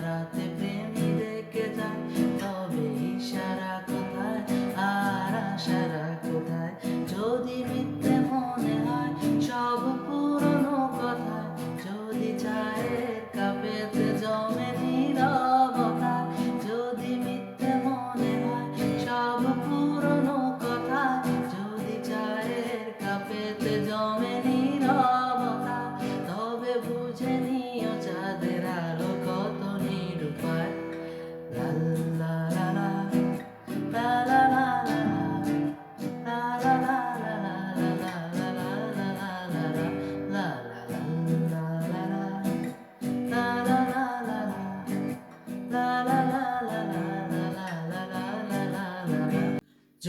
ইশারাতে প্রেমী রেখে যায় তবে ইশারা কোথায় আর আশা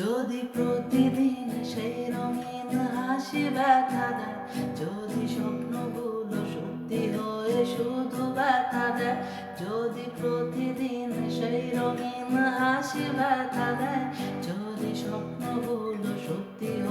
যদি প্রতিদিন সেই রঙিন হাসি ব্যথা দেয়, যদি স্বপ্নগুলো সত্যি হয়ে শুধু ব্যথা দেয়, যদি প্রতিদিন সেই রঙিন হাসি ব্যথা দেয়, যদি স্বপ্নগুলো সত্যি হয়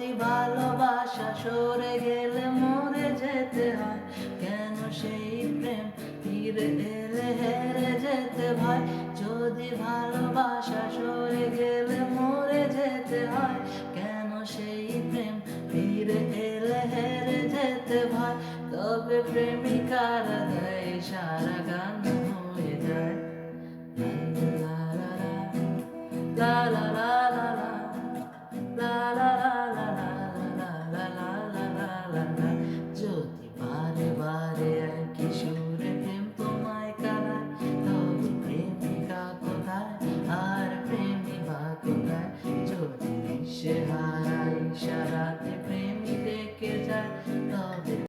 যদি ভালোবাসা সরে গেলে মরে যেতে হয়, কেন সেই প্রেম ফিরে এলে হেরে যেতে ভয় যদি ভালোবাসা সরে গেলে মরে যেতে হয়, কেন সেই প্রেম ফিরে এলে হেরে যেতে ভয় তবে প্রেমিকার দেয় সারা গান হয়ে যায়। লা।